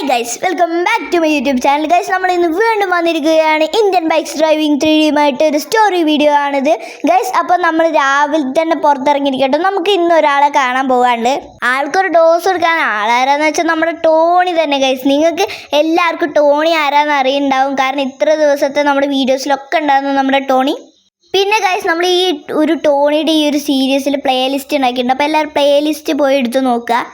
Hi guys welcome back to my YouTube channel guys നമ്മൾ ഇന്ന് വീണ്ടും വന്നിരിക്കുകയാണ് ഇന്ത്യൻ ബൈക്സ് ഡ്രൈവിംഗ് ത്രീ ഡിയുമായിട്ട് ഒരു സ്റ്റോറി വീഡിയോ ആണിത്. ഗൈസ് അപ്പോൾ നമ്മൾ രാവിലെ തന്നെ പുറത്തിറങ്ങിയിരിക്കട്ടെ. നമുക്ക് ഇന്ന് ഒരാളെ കാണാൻ പോകാണ്ട് ആൾക്കൊരു ഡോസ് കൊടുക്കാൻ ആളാരാന്ന് വെച്ചാൽ നമ്മുടെ ടോണി തന്നെ ഗൈസ് നിങ്ങൾക്ക് എല്ലാവർക്കും ടോണി ആരാന്ന് അറിയുന്നുണ്ടാവും. കാരണം ഇത്ര ദിവസത്തെ നമ്മുടെ വീഡിയോസിലൊക്കെ ഉണ്ടായിരുന്നു നമ്മുടെ ടോണി പിന്നെ ഗൈസ് നമ്മൾ ഈ ഒരു ടോണിയുടെ ഈ ഒരു സീരീസിൽ പ്ലേ ലിസ്റ്റ് ഉണ്ടാക്കിയിട്ടുണ്ട്. അപ്പോൾ എല്ലാവരും പ്ലേ ലിസ്റ്റ് പോയി എടുത്ത് നോക്കുക.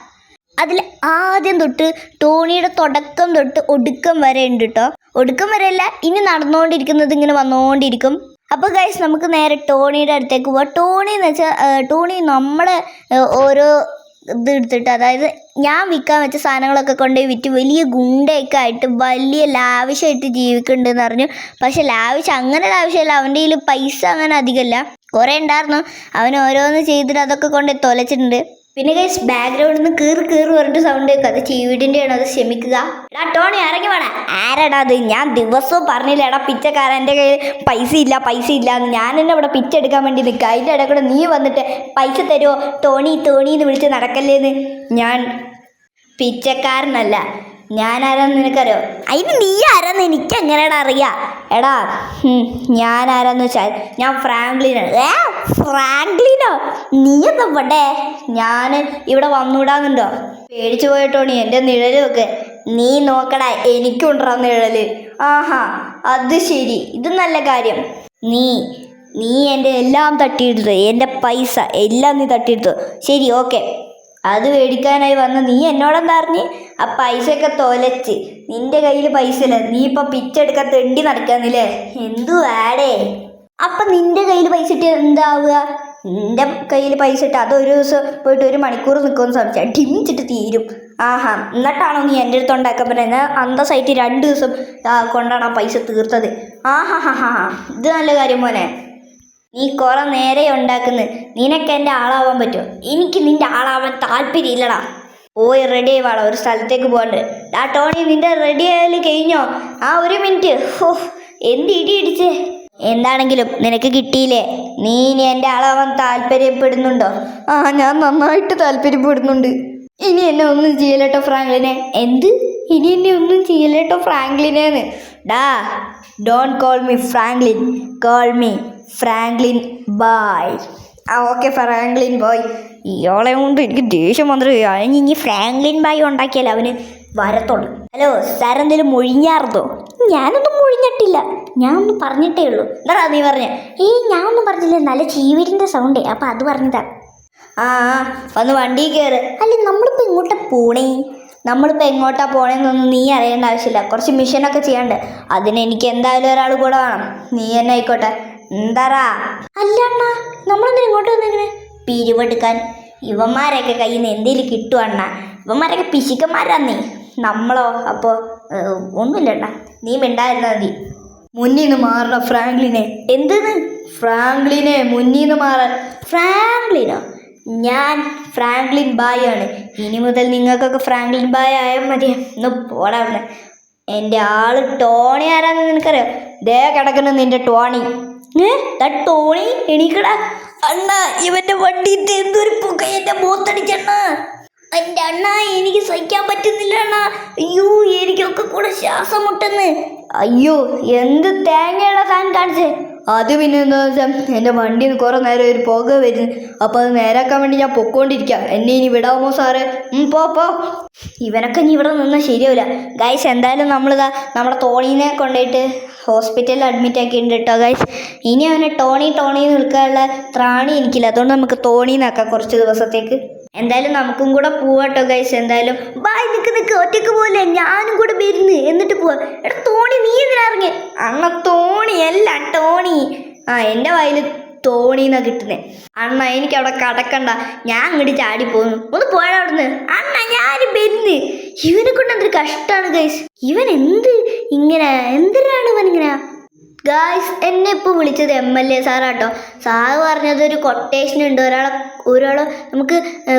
അതിൽ ആദ്യം തൊട്ട് ടോണിയുടെ തുടക്കം തൊട്ട് ഒടുക്കം വരെ ഉണ്ട് കേട്ടോ ഒടുക്കം വരെ അല്ല ഇനി നടന്നുകൊണ്ടിരിക്കുന്നത് ഇങ്ങനെ വന്നുകൊണ്ടിരിക്കും അപ്പോൾ ഗൈസ് നമുക്ക് നേരെ ടോണിയുടെ അടുത്തേക്ക് പോവാം. ടോണി എന്ന് വെച്ചാൽ ടോണി നമ്മുടെ ഓരോ ഇത് എടുത്തിട്ട് അതായത് ഞാൻ വിൽക്കാൻ വെച്ച സാധനങ്ങളൊക്കെ കൊണ്ടുപോയി വിറ്റ് വലിയ ഗുണ്ടയൊക്കെ ആയിട്ട് വലിയ ലാവിഷായിട്ട് ജീവിക്കുന്നുണ്ടെന്ന് പറഞ്ഞു പക്ഷെ ലാവിഷ് അങ്ങനെ ലാവശ്യമല്ല അവന്റെ കയ്യിൽ പൈസ അങ്ങനെ അധികമല്ല കുറേ ഉണ്ടായിരുന്നു. അവൻ ഓരോന്ന് ചെയ്തിട്ട് അതൊക്കെ കൊണ്ട് തൊലച്ചിട്ടുണ്ട്. പിന്നെ ഗൈസ് ബാക്ക്ഗ്രൗണ്ടിൽ നിന്ന് കീറി കീറി പറഞ്ഞിട്ട് സൗണ്ട് കേൾക്കും അത് ചീവീടിന്റെ ആണ് അത് ക്ഷമിക്കുക. എടാ ടോണി ഇറങ്ങി വേണം ആരാടാ അത്? ഞാൻ ദിവസവും പറഞ്ഞില്ല എടാ പിച്ചക്കാരൻ എന്റെ കയ്യിൽ പൈസ ഇല്ല പൈസ ഇല്ല ഞാൻ തന്നെ ഇവിടെ പിച്ചെടുക്കാൻ വേണ്ടി നിൽക്കുക അതിന്റെ ഇടയിൽ കൂടെ നീ വന്നിട്ട് പൈസ തരുമോ ടോണി ടോണി എന്ന് വിളിച്ച് നടക്കല്ലേന്ന്. ഞാൻ പിച്ചക്കാരനല്ല. ഞാൻ ആരാന്ന് നിനക്കറിയോ? അതിന് നീ ആരാന്ന് എനിക്ക് എങ്ങനെയാണ് അറിയാ? എടാ ഞാൻ ആരാന്ന് വെച്ചാൽ ഞാൻ ഫ്രാങ്ക്ലിനാണ്. ഏ ഫ്രാങ്ക്ലിനോ? നീ എന്താ ഇവിടെ? ഞാൻ ഇവിടെ വന്നുവിടാന്നുണ്ടോ പേടിച്ചു പോയിട്ടോണി എന്റെ നിഴലൊക്കെ നീ നോക്കടാ എനിക്കുണ്ടാ നിഴൽ. ആഹാ അത് ശരി. ഇത് നല്ല കാര്യം. നീ നീ എന്റെ എല്ലാം തട്ടിയെടുത്തു എന്റെ പൈസ എല്ലാം നീ തട്ടിയെടുത്തു ശരി ഓക്കെ. അത് മേടിക്കാനായി വന്ന് നീ എന്നോടെന്താ അറിഞ്ഞ്? ആ പൈസയൊക്കെ തൊലച്ച്. നിന്റെ കയ്യിൽ പൈസ ഇല്ല നീ ഇപ്പൊ പിച്ചെടുക്കാൻ തെണ്ടി നടക്കാന്നില്ലേ? എന്തു ആടേ. അപ്പൊ നിന്റെ കയ്യിൽ പൈസ ഇട്ട് എന്താവുക? നിന്റെ കയ്യിൽ പൈസ ഇട്ട് ഒരു ദിവസം പോയിട്ട് ഒരു മണിക്കൂർ നിൽക്കുമെന്ന് സംശയം. ഡിമിച്ചിട്ട് തീരും. ആഹാ എന്നിട്ടാണോ നീ എന്റെ അടുത്ത് ഉണ്ടാക്കാൻ പറ്റുന്നത് അന്തസ്സായിട്ട് രണ്ട് ദിവസം കൊണ്ടാണ് ആ പൈസ തീർത്തത്. ആഹാ ഹാ ഹാ. ഇത് നല്ല കാര്യം മോനെ. നീ കുറെ നേരെ ഉണ്ടാക്കുന്നു. നിനക്ക് എന്റെ ആളാവാൻ പറ്റുമോ എനിക്ക് നിന്റെ ആളാവാൻ താല്പര്യം ഇല്ലടാ പോയി റെഡി ആവാളാ ഒരു സ്ഥലത്തേക്ക് പോകണ്ടേ. ആ ടോണി നിന്റെ റെഡി ആയാലും കഴിഞ്ഞോ? ആ ഒരു മിനിറ്റ് ഹോ എന്ത് ഇടി ഇടിച്ചേ? എന്താണെങ്കിലും നിനക്ക് കിട്ടിയില്ലേ? നീ ഇനി എന്റെ ആളാവാൻ താല്പര്യപ്പെടുന്നുണ്ടോ? ആ ഞാൻ നന്നായിട്ട് താല്പര്യപ്പെടുന്നുണ്ട്. ഇനി എന്നെ ഒന്നും ചെയ്യലേട്ടോ ഫ്രാങ്ക്ലിനെ? എന്ത്? ഇനി എന്നെ ഒന്നും ചെയ്യലേട്ടോ ഫ്രാങ്ക്ലിനെന്ന്? ഡാ don't call me Franklin call me Franklin bhai ആ ഓക്കെ ഫ്രാങ്ക്ലിൻ ബോയ് ഇയാളെ കൊണ്ട് എനിക്ക് ദേഷ്യം വന്നിട്ട് അതിന് ഇനി ഫ്രാങ്ക്ലിൻ ബായ് ഉണ്ടാക്കിയാലേ അവന് വരത്തുള്ളൂ. ഹലോ സാർ എന്തെങ്കിലും മൊഴിഞ്ഞാർന്നോ? ഞാനൊന്നും മൊഴിഞ്ഞിട്ടില്ല. ഞാൻ ഒന്ന് പറഞ്ഞിട്ടേ ഉള്ളൂ. എന്താ നീ പറഞ്ഞ? ഈ ഞാനൊന്നും ഒന്നും പറഞ്ഞില്ല. നല്ല ചീവരിന്റെ സൗണ്ടേ അപ്പം അത് പറഞ്ഞതാ. ആ ആ, വന്ന് വണ്ടി കയറ് അല്ല നമ്മളിപ്പോൾ ഇങ്ങോട്ട് പോണേ? നമ്മളിപ്പോൾ എങ്ങോട്ടാ പോണേന്നൊന്നും നീ അറിയേണ്ട ആവശ്യമില്ല. കുറച്ച് മിഷനൊക്കെ ചെയ്യാണ്ട് അതിന് എനിക്ക് എന്തായാലും ഒരാൾ കൂടെ വേണം. നീ തന്നെ ആയിക്കോട്ടെ. എന്താറാ? അല്ല അണ്ണാ നമ്മളെന്തിനാ ഇങ്ങോട്ട് വന്നിങ്ങനെ പിരിവെടുക്കാൻ ഇവന്മാരെയൊക്കെ കയ്യിൽ നിന്ന് എന്തേലും കിട്ടും അണ്ണ. ഇവന്മാരൊക്കെ പിശുക്കന്മാരാന്നേ. നമ്മളോ? അപ്പോൾ ഒന്നുമില്ല അണ്ണ. നീ മിണ്ടായിരുന്നാ മതി. മുന്നിൽ നിന്ന് മാറണം ഫ്രാങ്ക്ലിനെ. എന്തെന്ന്? ഫ്രാങ്ക്ലിനെ മുന്നിൽ നിന്ന് മാറാൻ. ഫ്രാങ്ക്ലിനോ? ഞാൻ ഫ്രാങ്ക്ലിൻ ബായ് ആണ് ഇനി മുതൽ നിങ്ങൾക്കൊക്കെ ഫ്രാങ്ക്ലിൻ ബായ് ആയാൽ മതി. ഒന്ന് പോടാ എന്റെ ആൾ ടോണി ആരാന്ന് നിനക്കറിയോ? ദേ കിടക്കുന്നു നിന്റെ ടോണി. ടോണി എണീക്കടാ. അണ്ണ ഇവന്റെ വണ്ടി എന്തൊരു പുക എന്റെ മൂത്തടിക്കണ്ണ എന്റെ അണ്ണ എനിക്ക് സഹിക്കാൻ പറ്റുന്നില്ല അണ്ണ. അയ്യോ എനിക്കൊക്കെ കൂടെ ശ്വാസം മുട്ടുന്നു. അയ്യോ എന്ത് തേങ്ങയുടെ താൻ കാണിച്ചേ. അത് പിന്നെ എന്താ വെച്ചാൽ എന്റെ വണ്ടിയിൽ നിന്ന് കുറേ നേരം ഒരു പുക വരുന്നു. അപ്പോൾ അത് നേരാക്കാൻ വേണ്ടി ഞാൻ പൊക്കോണ്ടിരിക്കുക എന്നെ ഇനി വിടാമോ സാറേ? പോ പോ. ഇവനൊക്കെ ഇനി ഇവിടെ നിന്നാൽ ശരിയാവില്ല. ഗൈസ് എന്തായാലും നമ്മളിതാ നമ്മുടെ തോണീനെ കൊണ്ടുപോയിട്ട് ഹോസ്പിറ്റലിൽ അഡ്മിറ്റ് ആക്കിയിട്ടുണ്ട് കേട്ടോ ഗൈസ് ഇനി അവനെ ടോണി ടോണി നിൽക്കാനുള്ള ത്രാണി എനിക്കില്ല. അതുകൊണ്ട് നമുക്ക് തോണി നിൽക്കാം കുറച്ച് ദിവസത്തേക്ക്. എന്തായാലും നമുക്കും കൂടെ പോവാട്ടോ ഗൈസ് എന്തായാലും ബായ് നിൽക്ക് നിൽക്ക് ഒറ്റയ്ക്ക് പോലെ ഞാനും കൂടെ വരുന്നു. എന്നിട്ട് പോവാ. എടാ തോണി നീ എന്തിനാ ഇറങ്ങി തോ അല്ല ടോണി. ആ എന്റെ വായിൽ തോണി എന്നാ കിട്ടുന്നേ. അണ്ണ എനിക്ക് അവിടെ കടക്കണ്ട. ഞാൻ അങ്ങോട്ട് ചാടി പോകുന്നു ഒന്ന് പോയാ അവിടുന്ന്. അണ്ണ ഞാൻ ബെന്ന്. ഇവനെ കൊണ്ട് എന്തൊരു കഷ്ടമാണ് ഗൈസ് ഇവൻ എന്ത് ഇങ്ങനെ എന്തിനാണ് ഇവൻ ഇങ്ങനെ ഗായ്സ് എന്നെ ഇപ്പോൾ വിളിച്ചത് എം എൽ എ സാറാട്ടോ. സാറ് പറഞ്ഞത് ഒരു കൊട്ടേഷൻ ഉണ്ട്. ഒരാളെ ഒരാളെ നമുക്ക്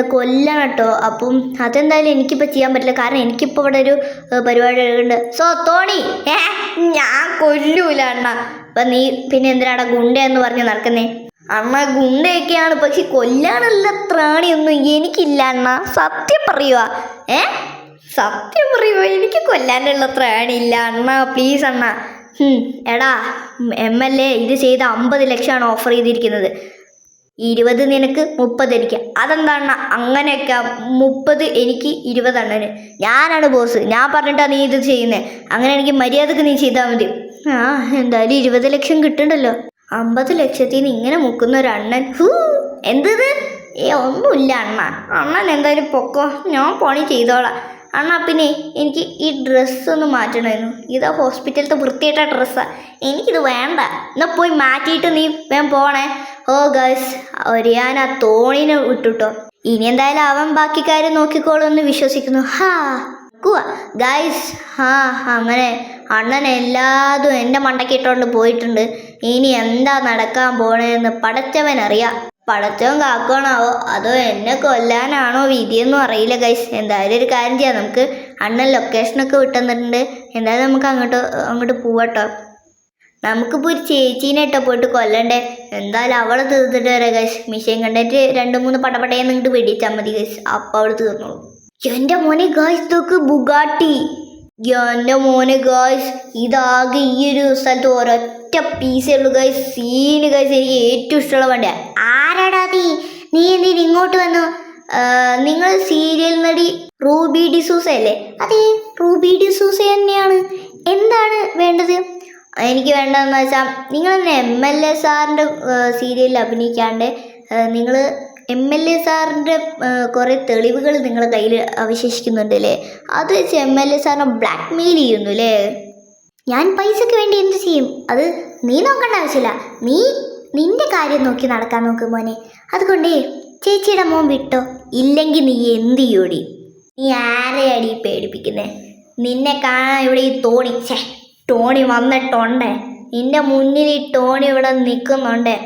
കൊല്ലണം കേട്ടോ അപ്പം അതെന്തായാലും എനിക്കിപ്പോൾ ചെയ്യാൻ പറ്റില്ല. കാരണം എനിക്കിപ്പോൾ ഇവിടെ ഒരു പരിപാടി ഉണ്ട്. സോ തോണി ഏ ഞാൻ കൊല്ലൂല അണ്ണ. അപ്പം നീ പിന്നെ എന്തിനാടാ ഗുണ്ട എന്ന് പറഞ്ഞ് നടക്കുന്നേ? അണ്ണ ഗുണ്ടയൊക്കെയാണ്. പക്ഷെ കൊല്ലാനുള്ള ത്രാണിയൊന്നും എനിക്കില്ല അണ്ണ. സത്യം പറയുക ഏ? സത്യം പറയുക എനിക്ക് കൊല്ലാനുള്ള ത്രാണിയില്ല അണ്ണ. പ്ലീസ് അണ്ണ. എടാ എം എൽ എ ഇത് ചെയ്ത് അമ്പത് ലക്ഷമാണ് ഓഫർ ചെയ്തിരിക്കുന്നത്. ഇരുപത് നിനക്ക് മുപ്പത് എനിക്ക്. അതെന്താണ് അങ്ങനെയൊക്കെ മുപ്പത് എനിക്ക് ഇരുപത് അണ്ണന്. ഞാനാണ് ബോസ് ഞാൻ പറഞ്ഞിട്ടാണ് നീ ഇത് ചെയ്യുന്നത് അങ്ങനെ എനിക്ക് മര്യാദയ്ക്ക് നീ ചെയ്താൽ മതി. ആ എന്തായാലും ഇരുപത് ലക്ഷം കിട്ടണ്ടല്ലോ. അമ്പത് ലക്ഷത്തിൽ നിന്ന് ഇങ്ങനെ മുക്കുന്ന ഒരു അണ്ണൻ. ഹൂ എന്തത്? ഏ ഒന്നുമില്ല അണ്ണ. അണ്ണൻ എന്തായാലും പൊക്കോ. ഞാൻ പണി ചെയ്തോളാം. അണ്ണ പിന്നെ എനിക്ക് ഈ ഡ്രസ്സ് ഒന്ന് മാറ്റണമായിരുന്നു. ഇതാ ഹോസ്പിറ്റലത്തെ വൃത്തിയായിട്ട ഡ്രസ്സാണ് എനിക്കിത് വേണ്ട. എന്നാൽ പോയി മാറ്റിയിട്ട് നീ വേഗം പോണേ. ഓ ഗേൾസ് ഒരു ഞാൻ ആ തോണിനെ വിട്ടുട്ടോ ഇനി എന്തായാലും അവൻ ബാക്കി കാര്യം നോക്കിക്കോളുമെന്ന് വിശ്വസിക്കുന്നു. ഹാ കുവാ. ഗൈസ് ഹാ അങ്ങനെ അണ്ണൻ എല്ലാതും എന്റെ മണ്ടക്കിട്ടുകൊണ്ട് പോയിട്ടുണ്ട്. ഇനി എന്താ നടക്കാൻ പോണേന്ന് പടച്ചവൻ അറിയാം പടച്ചവൻ കാക്കണാവോ? അതോ എന്നെ കൊല്ലാനാണോ വിധിയൊന്നും അറിയില്ല ഗൈസ് എന്തായാലും ഒരു കാര്യം ചെയ്യാം. നമുക്ക് അണ്ണൻ ലൊക്കേഷനൊക്കെ വിട്ടുതന്നിട്ടുണ്ട്. എന്തായാലും നമുക്ക് അങ്ങോട്ട് അങ്ങോട്ട് പോവാട്ടോ. നമുക്കിപ്പോൾ ഒരു ചേച്ചീനെ ഇട്ടോ പോയിട്ട് കൊല്ലണ്ടേ? എന്തായാലും അവളെ തീർത്തിട്ട് വരാം ഗൈസ് മിഷീൻ കണ്ടിട്ട് രണ്ട് മൂന്ന് പടപടയെന്ന് ഇങ്ങോട്ട് വെടിച്ചാൽ മതി ഗൈസ് അപ്പം അവൾ തീർന്നോളൂ. എന്റെ മോനെ ഗൈസ് നോക്ക് ബുഗാട്ടി. എന്റെ മോനെ ഗായ്സ് ഇതാകെ ഈ ഒരു സ്ഥലത്ത് ഒരൊറ്റ പീസേ ഉള്ളൂ ഗായ്സ് സീന് ഗായ്സ് എനിക്ക് ഏറ്റവും ഇഷ്ടമുള്ള വണ്ടിയാ ആരാടാ നീ നീ എന്തിന് ഇങ്ങോട്ട് വന്നു? നിങ്ങൾ സീരിയൽ നടി റൂബി ഡിസൂസ അല്ലേ? അതെ റൂബി ഡിസൂസ തന്നെയാണ്. എന്താണ് വേണ്ടത്? എനിക്ക് വേണ്ടതെന്ന് വെച്ചാൽ നിങ്ങൾ എം എൽ എ സാറിന്റെ സീരിയലിൽ അഭിനയിക്കാണ്ട് നിങ്ങൾ എം എൽ എ സാറിന്റെ കുറേ തെളിവുകൾ നിങ്ങളുടെ കയ്യിൽ അവശേഷിക്കുന്നുണ്ട് അല്ലേ? അത് വെച്ച് എം എൽ എ സാറിനെ ബ്ലാക്ക് മെയിൽ ചെയ്യുന്നു അല്ലേ? ഞാൻ പൈസയ്ക്ക് വേണ്ടി എന്ത് ചെയ്യും? അത് നീ നോക്കേണ്ട ആവശ്യമില്ല. നീ നിന്റെ കാര്യം നോക്കി നടക്കാൻ നോക്ക് മോനെ. അതുകൊണ്ടേ ചേച്ചിയുടെ മോൻ വിട്ടോ? ഇല്ലെങ്കിൽ നീ എന്ത് ചെയ്യൂടി? നീ ആരെയാടി പേടിപ്പിക്കുന്നേ? നിന്നെ കാണാൻ ഇവിടെ ഈ തോണി ചേ ടോണി വന്നിട്ടുണ്ടേ. നിന്റെ മുന്നിൽ ഈ ടോണി ഇവിടെ നിൽക്കുന്നുണ്ടേ.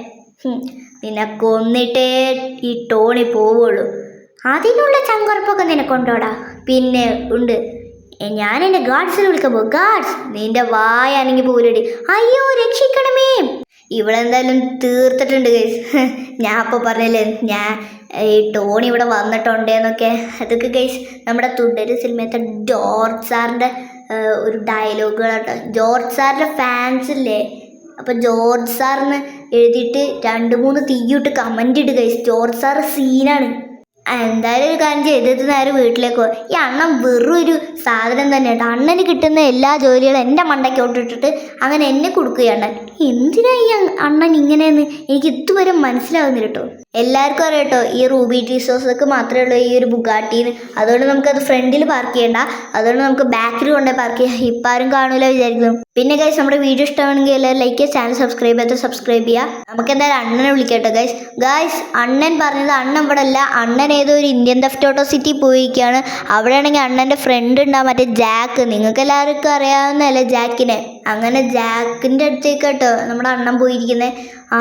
നിന്നെ കൊന്നിട്ടേ ഈ ടോണി പോവുള്ളൂ. അതിനുള്ള ചങ്കുറപ്പൊക്കെ നിനക്കുണ്ടോടാ? പിന്നെ ഉണ്ട്. ഞാൻ എന്റെ വിളിക്കാൻ പോകും ഗാർഡ്സ് നിന്റെ വായാണെങ്കിൽ പോലടി അയ്യോ രക്ഷിക്കണമേ. ഇവളെന്തായാലും തീർത്തിട്ടുണ്ട് ഗൈസ് ഞാൻ അപ്പോൾ പറഞ്ഞില്ലേ ഞാൻ ഈ ടോണി ഇവിടെ വന്നിട്ടുണ്ട് എന്നൊക്കെ അതൊക്കെ ഗൈസ് നമ്മുടെ തുടര് സിനിമയത്തെ ജോർജ് സാറിന്റെ ഒരു ഡയലോഗുകളാട്ടോ ജോർജ് സാറിന്റെ ഫാൻസ് ഇല്ലേ? അപ്പോൾ ജോർജ് സാറിന് എഴുതിയിട്ട് രണ്ട് മൂന്ന് തീയിട്ട് കമന്റ് ഇടുക ഗൈസ് ജോർജ് സാറ് സീനാണ് എന്തായാലും ഒരു കാര്യം ചെയ്തിട്ട് നേരെ വീട്ടിലേക്ക് പോകും ഈ അണ്ണൻ വെറും ഒരു സാധനം തന്നെ കേട്ടോ. അണ്ണന് കിട്ടുന്ന എല്ലാ ജോലികളും എന്റെ മണ്ടയ്ക്ക് അങ്ങനെ എന്നെ കൊടുക്കുകയാണ് എന്തിനാ ഈ അണ്ണൻ ഇങ്ങനെയെന്ന് എനിക്ക് ഇതുവരെ മനസ്സിലാവുന്നില്ല കേട്ടോ. എല്ലാവർക്കും അറിയാം കേട്ടോ ഈ റൂബി ടീസോസൊക്കെ മാത്രമേ ഉള്ളൂ ഈ ഒരു ബുഗാട്ടീന്ന്. അതുകൊണ്ട് നമുക്കത് ഫ്രണ്ടിൽ പാർക്ക് ചെയ്യണ്ട. അതുകൊണ്ട് നമുക്ക് ബാക്കിൽ കൊണ്ടുപോയി പാർക്ക് ചെയ്യാം. ഇപ്പം ആരും കാണൂല വിചാരിക്കുന്നു. പിന്നെ ഗൈസ് നമ്മുടെ വീഡിയോ ഇഷ്ടമാണെങ്കിൽ എല്ലാവരും ലൈക്ക് ചെയ്യുക ചാനൽ സബ്സ്ക്രൈബ് ചെയ്ത് സബ്സ്ക്രൈബ് ചെയ്യുക. നമുക്ക് എന്തായാലും അണ്ണനെ വിളിക്കാം കേട്ടോ ഗൈസ് ഗൈസ് അണ്ണൻ പറഞ്ഞത് അണ്ണൻ ഇവിടെ അല്ല അണ്ണൻ ഏതോ ഒരു ഇന്ത്യൻ തെഫ്റ്റോട്ടോ സിറ്റി പോയിരിക്കുകയാണ് അവിടെയാണെങ്കിൽ അണ്ണന്റെ ഫ്രണ്ട് ഉണ്ടാവും മറ്റേ ജാക്ക് നിങ്ങൾക്ക് എല്ലാവർക്കും അറിയാവുന്നതല്ലേ ജാക്കിനെ അങ്ങനെ ജാക്കിന്റെ അടുത്തേക്ക് കേട്ടോ നമ്മുടെ അണ്ണൻ പോയിരിക്കുന്നത് ആ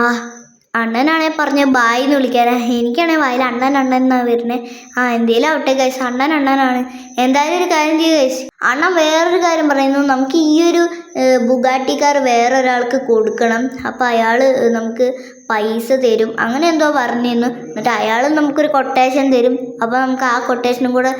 അണ്ണനാണെ പറഞ്ഞ ബായ് എന്ന് വിളിക്കാനാ. എനിക്കാണെ വായിൽ അണ്ണൻ അണ്ണൻ എന്നാണ് വരുന്നത് ആ എന്തേലും ആവട്ടെ കൈസ് അണ്ണൻ അണ്ണനാണ്. എന്തായാലും ഒരു കാര്യം ചെയ്യുക കൈസ് അണ്ണൻ വേറൊരു കാര്യം പറയുന്നു. നമുക്ക് ഈ ഒരു ബുഗാട്ടിക്കാർ വേറൊരാൾക്ക് കൊടുക്കണം. അപ്പോൾ അയാൾ നമുക്ക് പൈസ തരും. അങ്ങനെ എന്തോ പറഞ്ഞിരുന്നു. എന്നിട്ട് അയാൾ നമുക്കൊരു കൊട്ടേഷൻ തരും. അപ്പോൾ നമുക്ക് ആ കൊട്ടേഷനും കൂടെ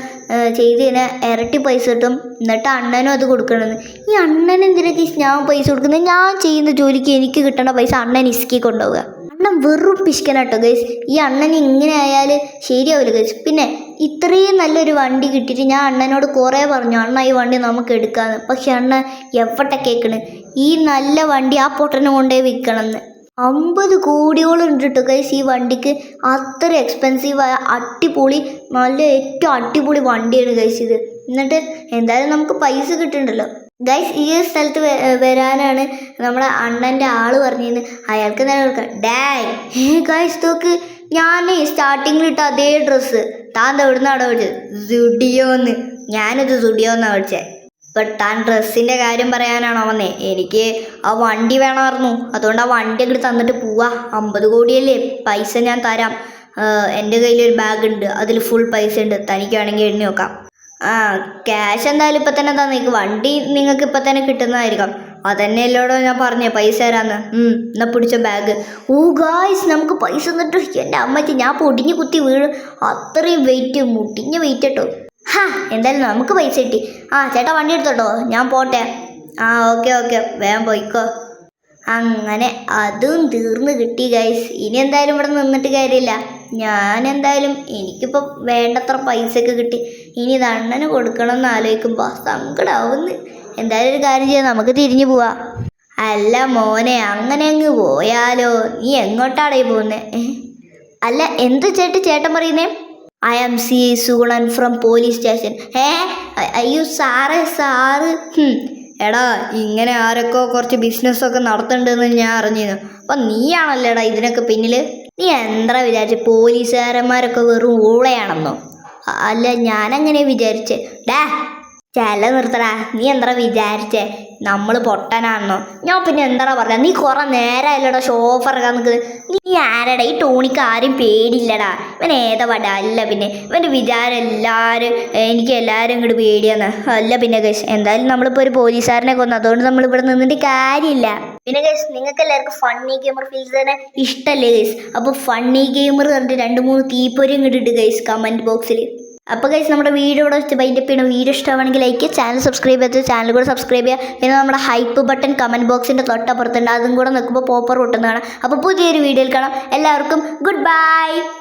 ചെയ്ത് കഴിഞ്ഞാൽ ഇരട്ടി പൈസ കിട്ടും. എന്നിട്ട് അണ്ണനും അത് കൊടുക്കണമെന്ന്. ഈ അണ്ണൻ എന്തിനൊക്കെ ഞാൻ പൈസ കൊടുക്കുന്നത്? ഞാൻ ചെയ്യുന്ന ജോലിക്ക് എനിക്ക് കിട്ടണ പൈസ അണ്ണൻ ഇസ്കി കൊണ്ടുപോവുക. അണ്ണൻ വെറും പിശിക്കനാട്ടോ ഗൈസ് ഈ അണ്ണൻ ഇങ്ങനെ ആയാൽ ശരിയാവില്ല ഗൈസ് പിന്നെ ഇത്രയും നല്ലൊരു വണ്ടി കിട്ടിയിട്ട് ഞാൻ അണ്ണനോട് കുറേ പറഞ്ഞു അണ്ണ ഈ വണ്ടി നമുക്ക് എടുക്കാമെന്ന് പക്ഷെ അണ്ണ എവിടെ കേൾക്കണ് ഈ നല്ല വണ്ടി ആ പൊട്ടനെ കൊണ്ടേ വിൽക്കണമെന്ന് അമ്പത് കോടിയോളം ഉണ്ട് കേട്ടോ ഗൈസ് ഈ വണ്ടിക്ക്. അത്ര എക്സ്പെൻസീവായ അടിപൊളി നല്ല ഏറ്റവും അടിപൊളി വണ്ടിയാണ് ഗൈസ് ഇത്. എന്നിട്ട് എന്തായാലും നമുക്ക് പൈസ കിട്ടുന്നുണ്ടല്ലോ. ഗൈസ് ഈ ഒരു സ്ഥലത്ത് വരാനാണ് നമ്മുടെ അണ്ണന്റെ ആൾ പറഞ്ഞിരുന്നത് അയാൾക്ക് കൊടുക്കാം. ഡായ് ഏ ഗൈസ് നോക്ക് ഞാൻ സ്റ്റാർട്ടിങ്ങിൽ ഇട്ട അതേ ഡ്രസ്സ് താൻ എവിടുന്നാണ് വിളിച്ചത് സുഡിയോന്ന് ഞാനിത് സുഡിയോന്നാണ് വിളിച്ചത് ഇപ്പം താൻ ഡ്രസ്സിന്റെ കാര്യം പറയാനാണോ വന്നേ എനിക്ക് ആ വണ്ടി വേണമായിരുന്നു. അതുകൊണ്ട് ആ വണ്ടി അങ്ങോട്ട് തന്നിട്ട് പോവാ. അമ്പത് കോടിയല്ലേ? പൈസ ഞാൻ തരാം. എന്റെ കയ്യിലൊരു ബാഗ് ഉണ്ട്. അതിൽ ഫുൾ പൈസ ഉണ്ട്. തനിക്ക് വേണമെങ്കിൽ എണ്ണി നോക്കാം. ആ ക്യാഷ് എന്തായാലും ഇപ്പം തന്നെ തന്നേക്ക്. വണ്ടി നിങ്ങൾക്ക് ഇപ്പം തന്നെ കിട്ടുന്നതായിരിക്കാം. അതന്നെയല്ലോടോ ഞാൻ പറഞ്ഞേ പൈസ തരാന്ന്. എന്നാ പിടിച്ച ബാഗ് ഓ ഗായ്സ് നമുക്ക് പൈസ തന്നിട്ട് എന്റെ അമ്മച്ചി ഞാൻ പൊടിഞ്ഞ് കുത്തി വീഴും അത്രയും വെയിറ്റ് മുട്ടിഞ്ഞ വെയിറ്റ് കേട്ടോ ഹാ എന്തായാലും നമുക്ക് പൈസ കിട്ടി. ആ ചേട്ടാ വണ്ടി എടുത്തോട്ടോ. ഞാൻ പോട്ടെ. ആ ഓക്കെ ഓക്കെ വേഗം പോയിക്കോ. അങ്ങനെ അതും തീർന്ന് കിട്ടി ഗൈസ് ഇനി എന്തായാലും ഇവിടെ നിന്നിട്ട് കാര്യമില്ല. ഞാൻ എന്തായാലും എനിക്കിപ്പോൾ വേണ്ടത്ര പൈസയൊക്കെ കിട്ടി. ഇനി ഇത് അണ്ണന് കൊടുക്കണം എന്ന് ആലോചിക്കുമ്പോൾ സങ്കടാവുന്നു. എന്തായാലും ഒരു കാര്യം ചെയ്യാം നമുക്ക് തിരിഞ്ഞു പോവാം. അല്ല മോനെ അങ്ങനെ അങ്ങ് പോയാലോ? നീ എങ്ങോട്ടാടേ പോകുന്നേ അല്ല എന്ത് ചേട്ടി ചേട്ടൻ പറയുന്നേ? I am C Sugunan from police station ഏ അയ്യോ സാറേ സാറ്. എടാ ഇങ്ങനെ ആരൊക്കെ കുറച്ച് ബിസിനസ്സൊക്കെ നടത്തുന്നുണ്ടെന്ന് ഞാൻ അറിഞ്ഞിരുന്നു. അപ്പം നീയാണല്ലേടാ ഇതിനൊക്കെ പിന്നിൽ നീ എന്താ വിചാരിച്ച? പോലീസുകാരന്മാരൊക്കെ വെറും ഊളയാണെന്നോ അല്ല ഞാനങ്ങനെ വിചാരിച്ചേ. ഡാ ചില നിർത്തടാ നീ എന്താ വിചാരിച്ചേ? നമ്മൾ പൊട്ടനാണെന്നോ ഞാൻ പിന്നെ എന്താ പറഞ്ഞ? നീ കുറെ നേരമല്ലടാ ഷോഫർ നിൽക്കുന്നത് നീ ആരടാ? ഈ ടോണിക്ക് ആരും പേടിയില്ലടാ. ഇവൻ ഏതാ പട അല്ല പിന്നെ ഇവന്റെ വിചാരം എല്ലാവരും എനിക്ക് എല്ലാവരും ഇങ്ങോട്ട് പേടിയാന്ന്. അല്ല പിന്നെ കേസ് എന്തായാലും നമ്മളിപ്പോൾ ഒരു പോലീസുകാരനെ കൊന്നു. അതുകൊണ്ട് നമ്മൾ ഇവിടെ നിന്നിട്ട് കാര്യമില്ല. പിന്നെ ഗൈസ് നിങ്ങൾക്ക് എല്ലാവർക്കും ഫണ്ണി ഗെയിമർ ഫീൽസ് തന്നെ ഇഷ്ടമല്ലേ ഗൈസ് അപ്പോൾ ഫണ്ണി ഗെയിമർ പറഞ്ഞിട്ട് രണ്ട് മൂന്ന് തീപ്പൊരി ഇങ്ങോട്ട് ഗൈസ് കമന്റ് ബോക്സിൽ അപ്പോൾ കഴിച്ച് നമ്മുടെ വീഡിയോ ഇവിടെ വെച്ച് ബൈൻഡപ്പ് ചെയ്യണം വീഡിയോ ഇഷ്ടമാണെങ്കിൽ ലൈക്ക് ചാനൽ സബ്സ്ക്രൈബ് ചെയ്ത് ചാനൽ കൂടെ സബ്സ്ക്രൈബ് ചെയ്യുക. പിന്നെ നമ്മുടെ ഹൈപ്പ് ബട്ടൺ കമന്റ് ബോക്സിന്റെ തൊട്ടപ്പുറത്തുണ്ട്. അതും കൂടെ നിൽക്കുമ്പോൾ പോപ്പർ പൊട്ടുന്നതാണ്. അപ്പോൾ പുതിയൊരു വീഡിയോയിൽ കാണാം. എല്ലാവർക്കും ഗുഡ് ബൈ